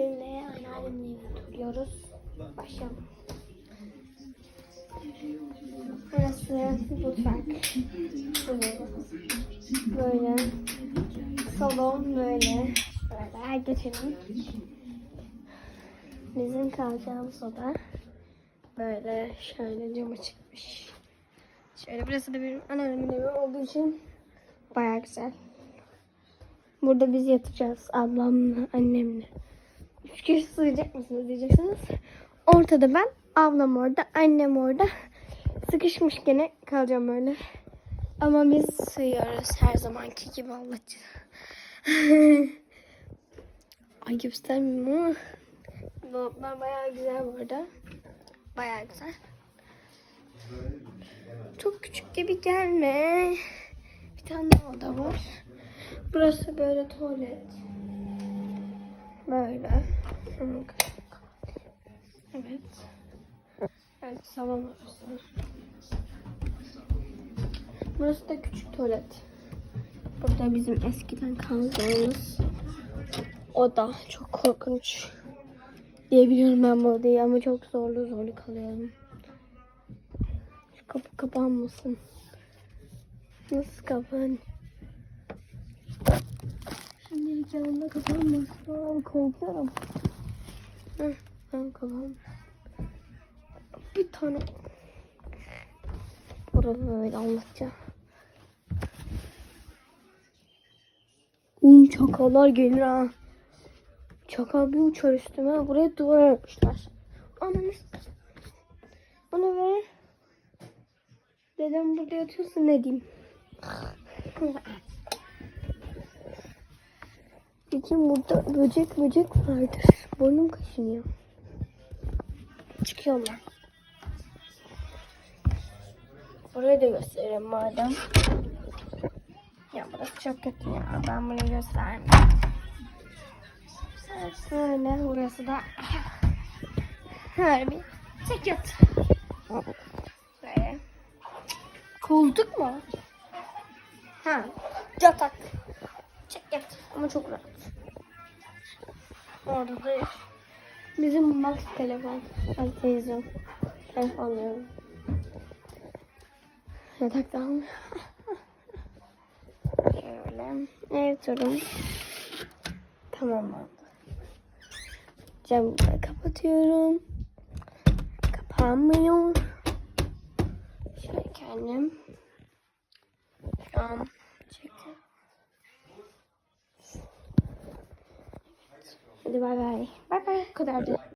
De anneannemle oturuyoruz. Başlayalım. Burası mutfak. Böyle. Salon böyle. Böyle geçelim. Bizim kalacağımız oda. Böyle şöyle cama çıkmış. Şöyle burası da benim anneannemin evi olduğu için bayağı güzel. Burada biz yatacağız ablamla annemle. Üç kişi sığacak mısınız diyeceksiniz. Ortada ben, ablam orada, annem orada. Sıkışmış gene kalacağım öyle. Ama biz sığıyoruz her zamanki gibi Allah'ım. Ay göstermiyorum ama. Dolaplar bayağı güzel bu arada. Bayağı güzel. Çok küçük gibi gelme. Bir tane oda var. Burası böyle tuvalet. Böyle. Evet. Evet salon orası. Burası da küçük tuvalet. Burada bizim eskiden kaldığımız oda. Çok korkunç. Diyebiliyorum ben bu odayı ama çok zorlu zorlu kalıyorum. Şu kapı kapanmasın. Nasıl kapan? Kapanmasın. Abi korkuyorum. Heh, ben kapan. Bir tane. Burada böyle anlatacağım. Um çakallar gelir ha. Çakal bir uçar üstüme. Buraya duvar yapmışlar. Ananı ne be? Dedem burada yatıyorsa ne diyeyim? Peki burada böcek böcek vardır. Burnum kaşınıyor. Çıkıyorum ben. Burayı da göstereyim madem. Ya burası çok kötü ya. Ben burayı göstermeyeyim. Evet, Böyle burası da tek yat. Böyle. Koltuk mu? Ha, yatak. Yat. Ama çok rahat. Orada da bizim Max telefon. Ay televizyon. Telefon diyorum. Yataktan. Şöyle. Ev turum. Tamamlandı. Camı da kapatıyorum. Kapanmıyor. Şöyle kendim. Şu an çekiyorum. Hadi bay bay. Bay bay. Bu kadardı.